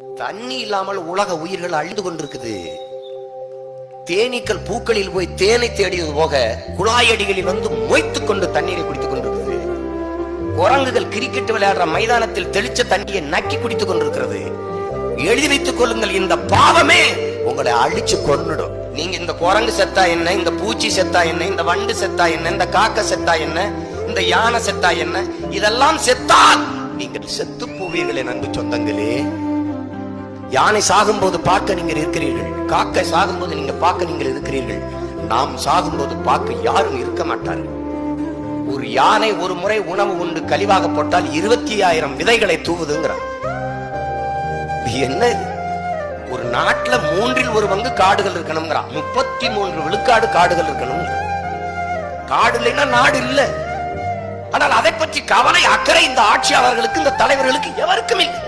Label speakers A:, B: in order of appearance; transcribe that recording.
A: தண்ணி இல்லாமல் உலக உயிர்கள் அழிந்து கொண்டிருக்குது. தேனீக்கள் பூக்களில் போய் தேனை தேடியது போக குழாயடிகளில் வந்து மொய்த்துக் கொண்டு தண்ணீரை குடித்துக் கொண்டிருக்கிறது குரங்குகள் கிரிக்கெட் விளையாடுற மைதானத்தில் தெளிச்ச தண்ணியை நக்கி குடித்துக் கொண்டிருக்கிறது. எழுதி வைத்துக் கொள்ளுங்கள் இந்த பாவமே உங்களை அழிச்சு கொண்டுடும் நீங்க இந்த குரங்கு செத்தா என்ன இந்த பூச்சி செத்தா என்ன இந்த வண்டு செத்தா என்ன இந்த காக்க செத்தா என்ன இந்த யானை செத்தா என்ன இதெல்லாம் செத்தால் நீங்கள் செத்து போவீர்களே என் சொந்தங்களே. யானை சாகும்போது பார்க்க நீங்கள் இருக்கிறீர்கள் காக்கை சாகும்போது நீங்க பார்க்க நீங்கள் இருக்கிறீர்கள். நாம் சாகும்போது பார்க்க யாரும் இருக்க மாட்டார்கள். ஒரு யானை ஒரு முறை உணவு உண்டு கழிவாக போட்டால் இருபத்தி ஆயிரம் விதைகளை தூவுதுங்கிறான் இது என்ன ஒரு நாட்டுல மூன்றில் ஒரு பங்கு காடுகள் இருக்கணுங்கிறான் முப்பத்தி மூன்று விழுக்காடு காடுகள் இருக்கணும் காடு இல்லைன்னா நாடு இல்ல. ஆனால் அதை பற்றி கவலை அக்கறை இந்த ஆட்சியாளர்களுக்கு இந்த தலைவர்களுக்கு எவருக்கும் இல்லை.